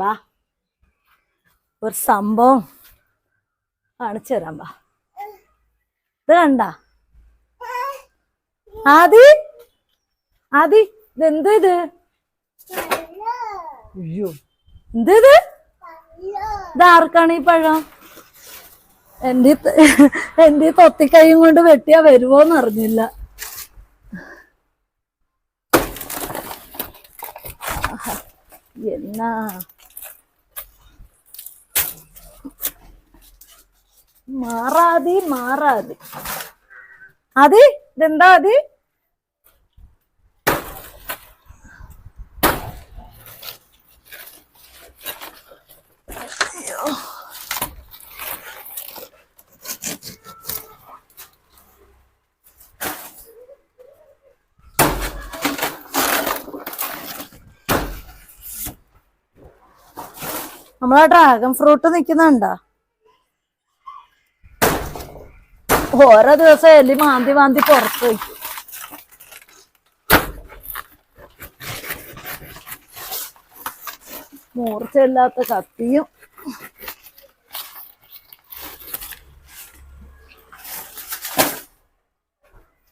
ബാ. ഒരു സംഭവം കാണിച്ചു തരാം ബാ. ഇത് കണ്ട? ആദി? ആദി ഇതെന്ത് ഇത്? അയ്യോ. എന്ത് ഇത്? ഇത് ആർക്കാണ് ഈ പഴം? എന്റെ എന്റെ ഈ തൊത്തിക്കൈയും കൊണ്ട് വെട്ടിയാ വരുമോന്ന് അറിഞ്ഞില്ല. എന്നാ? മാറാതി മാറാതി. അത് ഇതെന്താ അത് നമ്മളാ ഡ്രാഗൺ ഫ്രൂട്ട് നിക്കുന്നുണ്ടോ? ഓരോ ദിവസം എലി മാന്തി മാന്തി പുറത്ത് വയ്ക്കും മൂർച്ചയില്ലാത്ത കത്തിയും.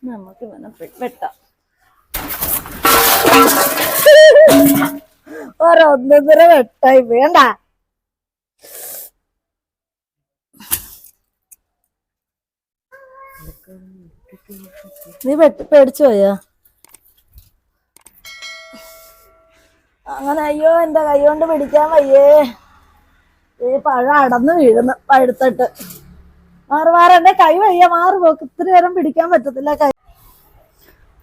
നമുക്ക് ഇവനെ വെട്ടാം. ഒരൊന്നൊന്നര വെട്ടായി വേണ്ട നീ പേടിച്ചു അങ്ങനെ അയ്യോ എന്റെ കൈ കൊണ്ട് പിടിക്കാൻ വയ്യേ. ഈ പഴം അടന്ന് വീഴുന്നു പഴുത്തിട്ട്. മാറി മാറി എന്റെ കൈ വയ്യ. മാറി പോക്ക്. ഇത്തിരി നേരം പിടിക്കാൻ പറ്റത്തില്ല കൈ.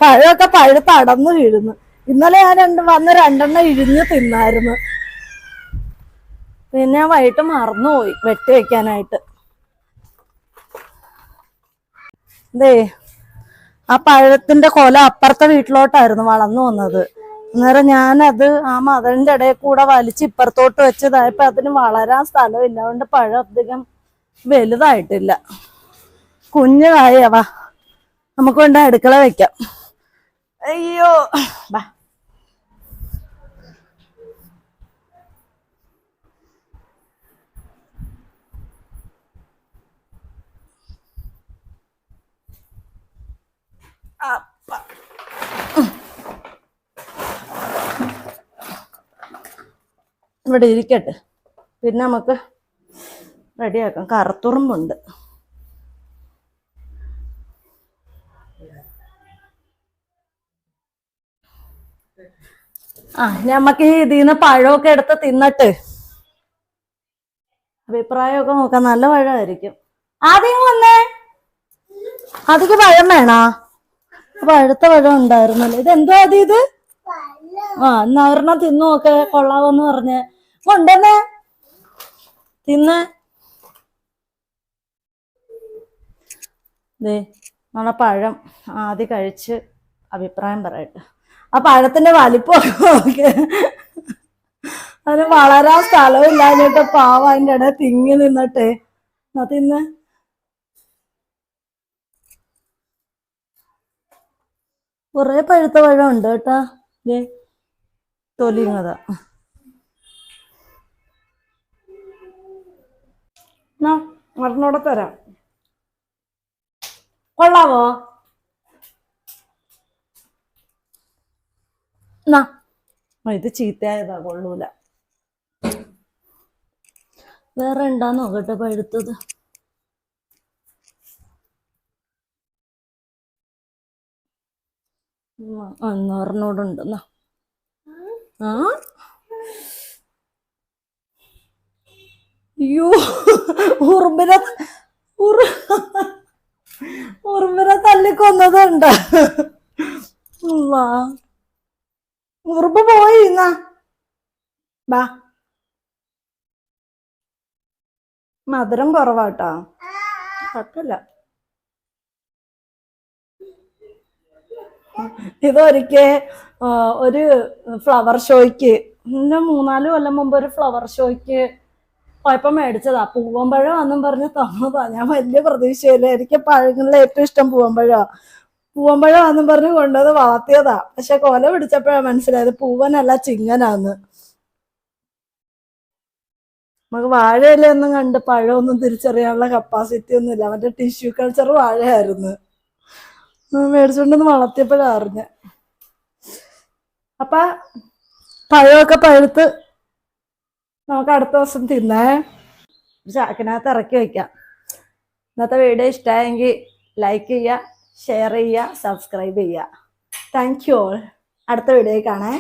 പഴമൊക്കെ പഴുത്ത് അടന്ന് വീഴുന്നു. ഇന്നലെ ഞാൻ രണ്ട് വന്ന് രണ്ടെണ്ണം ഇഴിഞ്ഞ് തിന്നായിരുന്നു. പിന്നെ ഞാൻ വൈകിട്ട് മറന്നുപോയി വെട്ടി വെക്കാനായിട്ട് ദേ ആ പഴത്തിന്റെ കൊല അപ്പുറത്തെ വീട്ടിലോട്ടായിരുന്നു വളർന്നു വന്നത്. അന്നേരം ഞാനത് ആ മതലിന്റെ ഇടയിൽ കൂടെ വലിച്ച് ഇപ്പുറത്തോട്ട് വെച്ചതായപ്പോ അതിന് വളരാൻ സ്ഥലമില്ല. അതുകൊണ്ട് പഴം അധികം വലുതായിട്ടില്ല. കുഞ്ഞു കായവാ നമുക്ക് വേണ്ട അടുക്കള വെക്കാം. അയ്യോ ബാ. അപ്പ ഇവിടെ ഇരിക്കട്ടെ. പിന്നെ നമുക്ക് റെഡിയാക്കാം. കറുത്തുറുമ്പുണ്ട്. ആ ഞമ്മക്ക് ഈ നിന്ന് പഴമൊക്കെ എടുത്ത് തിന്നിട്ട്. അഭിപ്രായമൊക്കെ നോക്കാം. നല്ല പഴമായിരിക്കും. ആദ്യം വന്നേ. അതിക്ക് പഴം വേണോ? പഴുത്ത പഴം ഉണ്ടായിരുന്നല്ലോ. ഇത് എന്തോ ഇത്? ആ എന്നാ ഒരെണ്ണം തിന്നു നോക്കെ കൊള്ളാവെന്ന് പറഞ്ഞ്. കൊണ്ടുവന്നേ. തിന്ന്. നമ്മളെ പഴം ആദ്യം കഴിച്ച് അഭിപ്രായം പറയട്ടെ. ആ പഴത്തിന്റെ വലിപ്പമൊക്കെ അതിന് വളരാൻ സ്ഥലവും ഇല്ലാഞ്ഞിട്ട് പാവ അതിന്റെ ഇടയിൽ തിങ്ങി നിന്നിട്ടേ. എന്നാ തിന്ന്. കുറെ പഴുത്ത പഴം ഉണ്ട് കേട്ടാ തൊലിങ്ങതാ ഒരെണ്ണോടെ തരാം. കൊള്ളാവോ? ഇത് ചീത്തയായതാ കൊള്ളൂല. വേറെ ഉണ്ടാ നോക്കട്ടെ പഴുത്തത്? അയ്യോ ഉറുമ്പിനെ ഉറു ഉറുമ്പിനെ തല്ലിക്കൊന്നതുണ്ട്. ഉറുമ്പ് പോയി ബാ. മധുരം കുറവാട്ടോ. കുഴപ്പമില്ല. ഇതൊരിക്കെ ഒരു ഫ്ലവർ ഷോയ്ക്ക് പിന്നെ മൂന്നാൽ കൊല്ലം മുമ്പ് ഒരു ഫ്ലവർ ഷോയ്ക്ക് പോയപ്പോ മേടിച്ചതാ. പൂവമ്പഴം എന്നും പറഞ്ഞ് തന്നതാ. ഞാൻ വലിയ പ്രതീക്ഷയില്ല. എനിക്ക് പഴങ്ങളിൽ ഏറ്റവും ഇഷ്ടം പൂവമ്പഴാ. പൂവമ്പഴം എന്നും പറഞ്ഞ് കൊണ്ടുവന്ന് വളർത്തിയതാ. പക്ഷെ കൊല പിടിച്ചപ്പോഴാ മനസ്സിലായത് പൂവനല്ല ചിങ്ങനാന്ന്. നമുക്ക് വാഴയിലൊന്നും കണ്ട് പഴമൊന്നും തിരിച്ചറിയാനുള്ള കപ്പാസിറ്റി ഒന്നുമില്ല. മറ്റേ ടിഷ്യൂ കൾച്ചർ വാഴയായിരുന്നു. മേടിച്ചോണ്ടൊന്ന് വളർത്തിയപ്പോഴാ അറിഞ്ഞ. അപ്പൊ പഴമൊക്കെ പഴുത്ത് നമുക്ക് അടുത്ത ദിവസം തിന്നേ. ചാക്കിനകത്ത് ഇറക്കി വെക്കാം. ഇന്നത്തെ വീഡിയോ ഇഷ്ടമായെങ്കിൽ ലൈക്ക് ചെയ്യുക ഷെയർ ചെയ്യുക സബ്സ്ക്രൈബ് ചെയ്യുക. താങ്ക് യു ഓൾ അടുത്ത വീഡിയോയിൽ കാണേ.